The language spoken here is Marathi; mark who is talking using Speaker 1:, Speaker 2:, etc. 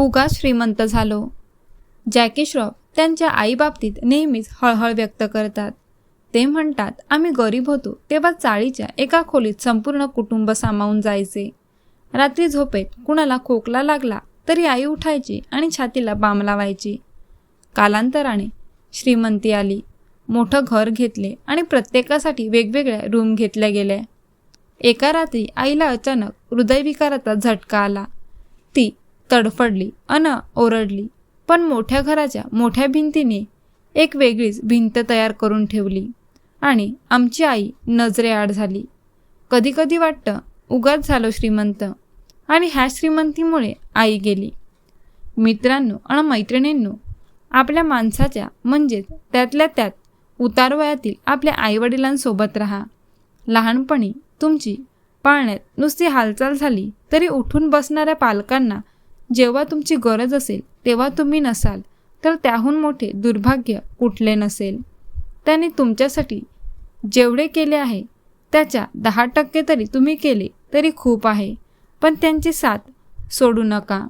Speaker 1: उगा श्रीमंत झालो. जॅकी श्रॉफ त्यांच्या आईबाबतीत नेहमीच हळहळ व्यक्त करतात. ते म्हणतात आम्ही गरीब होतो तेव्हा चाळीच्या एका खोलीत संपूर्ण कुटुंब सामावून जायचे. रात्री झोपेत कुणाला खोकला लागला तरी आई उठायची आणि छातीला बाम लावायची. कालांतराने श्रीमंती आली. मोठं घर घेतले आणि प्रत्येकासाठी वेगवेगळ्या रूम घेतल्या गेल्या. एका रात्री आईला अचानक हृदयविकाराचा झटका आला. ती तडफडली अन ओरडली. पण मोठ्या घराच्या मोठ्या भिंतीने एक वेगळीच भिंत तयार करून ठेवली आणि आमची आई नजरेआड झाली. कधीकधी वाटतं उगाच झालो श्रीमंत. आणि ह्या श्रीमंतीमुळे आई गेली. मित्रांनो आणि मैत्रिणींनो आपल्या माणसाच्या म्हणजेच त्यातल्या त्यात उतारवयातील आपल्या आईवडिलांसोबत राहा. लहानपणी तुमची पाळण्यात नुसती हालचाल झाली तरी उठून बसणाऱ्या पालकांना जेव्हा तुमची गरज असेल तेव्हा तुम्ही नसाल तर त्याहून मोठे दुर्भाग्य कुठले नसेल. त्यांनी तुमच्यासाठी जेवढे केले आहे त्याच्या दहा टक्के तरी तुम्ही केले तरी खूप आहे पण त्यांची साथ सोडू नका.